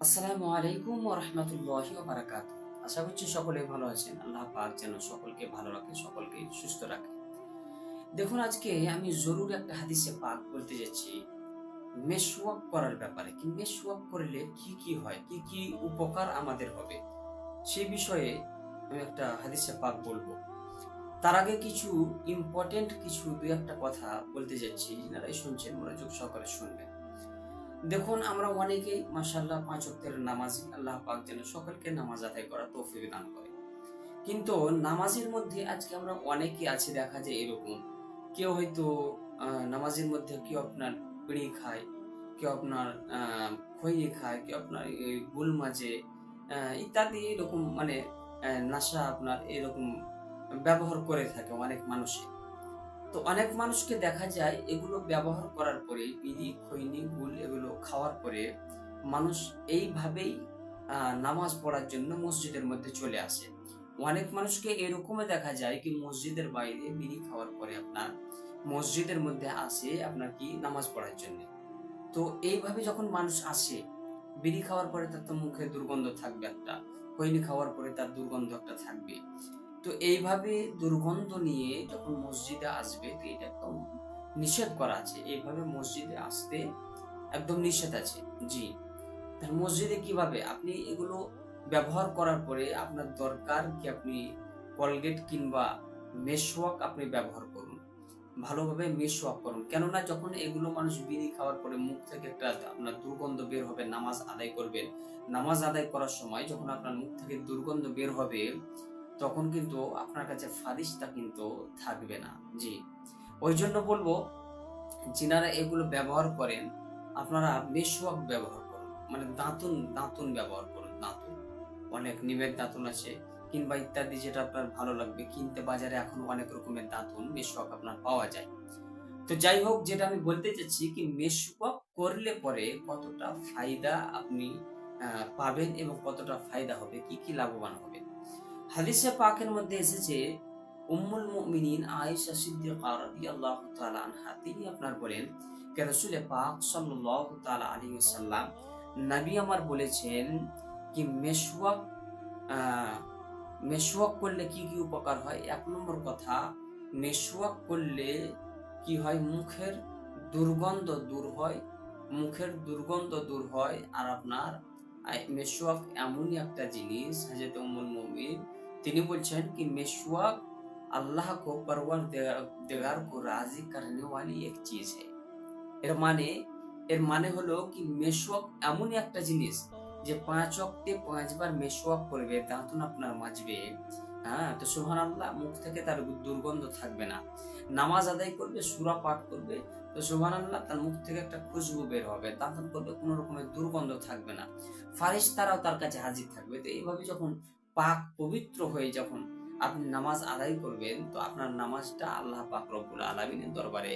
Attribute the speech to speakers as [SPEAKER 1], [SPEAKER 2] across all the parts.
[SPEAKER 1] আসসালামু আলাইকুম ওয়া রাহমাতুল্লাহি ওয়া বারাকাতুহু আশা করছি সকলে ভালো আছেন। আল্লাহ পাক যেন সকলকে ভালো রাখে, সকলকে সুস্থ রাখে। দেখুন, আজকে আমি জরুরি একটা হাদিসে পাক বলতে যাচ্ছি। মেশওয়াক করার ব্যাপারে। কি মেশওয়াক করলে কি কি হয়? কি কি উপকার আমাদের হবে? সেই বিষয়ে আমি একটা হাদিসে পাক বলব। তার আগে কিছু ইম্পর্টেন্ট কিছু দুই একটা কথা বলতে যাচ্ছি। যারা শুনছেন, মনোযোগ সহকারে শুনবেন। দেখুন, আমরা অনেকেই মাসাল্লাহ পাঁচ অক্টের নামাজি, আল্লাহ পাক যেন সকলকে নামাজ আদায় করা তৌফিক দান করে। কিন্তু নামাজের মধ্যে আজকে আমরা অনেকেই আছি, দেখা যায় এরকম। কেউ হয়তো নামাজের মধ্যে কেউ আপনার বিড়ি খায়, কেউ আপনার খৈনি খায়, কেউ আপনার গুল মাঝে ইত্যাদি এরকম মানে নাশা আপনার এরকম ব্যবহার করে থাকে অনেক মানুষে তো অনেক মানুষকে দেখা যায় এগুলো ব্যবহার করার পরে, বিড়ি, খৈনি গুল এগুলো খাওয়ার পরে মানুষ এইভাবেই নামাজ পড়ার জন্য মসজিদের মধ্যে চলে আসে। অনেক মানুষকে এরকমও দেখা যায় কি মসজিদের বাইরে বিড়ি খাওয়ার পরে আপনার মসজিদের মধ্যে আসে আপনার কি নামাজ পড়ার জন্য। তো এইভাবে যখন মানুষ আসে, বিড়ি খাওয়ার পরে তার তো মুখে দুর্গন্ধ থাকবে একটা, খৈনি খাওয়ার পরে তার দুর্গন্ধ একটা থাকবে। তো এইভাবে দুর্গন্ধ নিয়ে যখন মসজিদে আসবে, তো এটা একদম নিষেধ করা আছে। এইভাবে মসজিদে আসতে একদম নিষেধ আছে। জি। তার মসজিদে কীভাবে? আপনি এগুলো ব্যবহার করার পরে আপনার দরকার কি আপনি কলগেট কিংবা মেশওয়াক আপনি ব্যবহার করুন। ভালোভাবে মেশওয়াক করুন। কেননা যখন এগুলো মানুষ বিড়ি খাওয়ার পরে মুখ থেকে একটা আপনার দুর্গন্ধ বের হবে, নামাজ আদায় করবেন। নামাজ আদায় করার সময় যখন আপনার মুখ থেকে দুর্গন্ধ বের হবে তখন কিন্তু আপনার কাছে ফারিস্তা কিন্তু থাকবে না। জি। ওই জন্য বলব, যিনারা এগুলো ব্যবহার করেন, আপনারা মেশওয়াক ব্যবহার করুন। মানে দাঁতুন দাঁতুন ব্যবহার করুন, দাঁতুন। অনেক নিমের দাঁতুন আছে, কিংবা ইত্যাদি যেটা আপনার ভালো লাগবে। কিনতে বাজারে এখন অনেক রকমের দাঁতুন মেশওয়াক আপনার পাওয়া যায়। তো যাই হোক, যেটা আমি বলতে চাচ্ছি কি মেশওয়াক করলে পরে কতটা ফায়দা আপনি পাবেন এবং কতটা ফায়দা হবে, কি কি লাভবান হবে? হাদিসে পাকের মধ্যে এসেছে, উম্মুল মুমিনিন আয়েশা সিদ্দিকা রাদিয়াল্লাহু তাআলা আনহা তিনি আপনার বলেন কে রাসূলে পাক সাল্লাল্লাহু তাআলা আলাইহি ওয়াসাল্লাম নবী আমার বলেছেন কি মেশওয়াক মেশওয়াক করলে কি কি উপকার হয়? এক নম্বর কথা, মেশওয়াক করলে কি হয়? মুখের দুর্গন্ধ দূর হয়, মুখের দুর্গন্ধ দূর হয়। আর আপনার মেশওয়াক এমনই একটা জিনিস, হাজরত উম্মুল মুমিন তিনি বলছেন कि मेशवाक अल्लाह को परवर देगार को राजी करने वाली एक चीज है এর মানে এর মানে হলো কি মেশওয়াক এমনই একটা জিনিস যে পাঁচ অক্টে পাঁচবার মেশওয়াক করবে দাঁতন আপনার মাজবে হ্যাঁ তো সুহান আল্লাহ মুখ থেকে তার দুর্গন্ধ থাকবে না নামাজ আদায় করবে সুরা পাঠ করবে তো সুহান আল্লাহ তার মুখ থেকে একটা খুশবু বের হবে দাঁতন করবে কোনো রকমের দুর্গন্ধ থাকবে না ফারিস তারাও তার কাছে হাজির থাকবে তো এইভাবে যখন পাক পবিত্র হয়ে যখন আপনি নামাজ আদায় করবেন, তো আপনার নামাজটা আল্লাহ পাক রব্বুল আলমিনের দরবারে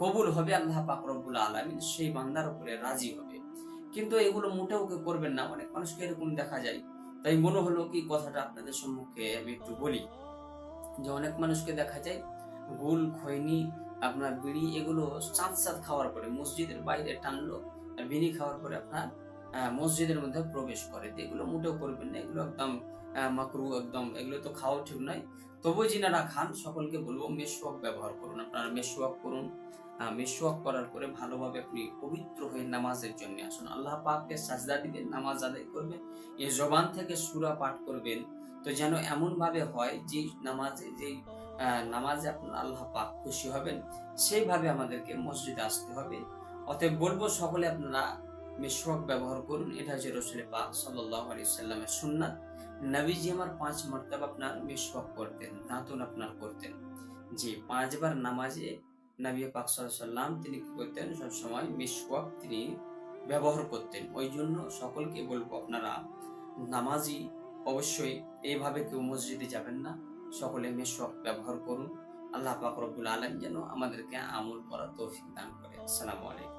[SPEAKER 1] কবুল হবে, আল্লাহ পাক রব্বুল আলমিন সেই বান্দার উপরে রাজি হবে। কিন্তু এগুলো মোটেও কেউ করবেন না, অনেক মানুষকে এরকম দেখা যায়। তাই মনে হলো কি, কথাটা আপনাদের সম্মুখে আমি একটু বলি। যে অনেক মানুষকে দেখা যায়, গুল, খৈনি, আপনার বিড়ি, এগুলো সাঁত সাঁত খাওয়ার পরে, মসজিদের বাইরে টানলো, আর বিড়ি খাওয়ার পরে আপনার মসজিদের মধ্যে প্রবেশ করে। এগুলো মোটেও করবেন না এগুলো একদম মাকরু একদম এগুলো তো খাওয়া ঠিক নয়। তবু যিনারা খান সকলকে বলব মেশওয়াক ব্যবহার করুন আপনারা মেশওয়াক করুন। আহ, মেশওয়াক করার পরে ভালোভাবে আপনি পবিত্র হয়ে নামাজের জন্য আসুন। আল্লাহ পাককে সাজদা দিবেন নামাজ আদায় করবেন এই জবান থেকে সুরা পাঠ করবেন। তো যেন এমন ভাবে হয় যে নামাজে যে নামাজে আপনার আল্লাহ পাক খুশি হবেন সেইভাবে আমাদেরকে মসজিদে আসতে হবে। অতএব বলব সকলে আপনারা মেশওয়াক ব্যবহার করুন, এটা হচ্ছে রসুল পাক আলাইহি সাল্লামের সুন্নাত। নবীজি আমার পাঁচ মর্তবা আপনার মেশওয়াক করতেন, দাঁতন আপনার করতেন। যে পাঁচবার নামাজে নবী পাক সাল্লাম তিনি কি করতেন? সবসময় সময় তিনি ব্যবহার করতেন। ওই জন্য সকলকে বলব আপনারা, নামাজি অবশ্যই এইভাবে কেউ মসজিদে যাবেন না, সকলে মেশওয়াক ব্যবহার করুন। আল্লাহ পাক রব্বুল আলামিন যেন আমাদেরকে আমল করার তৌফিক দান করে। আসসালামু আলাইকুম।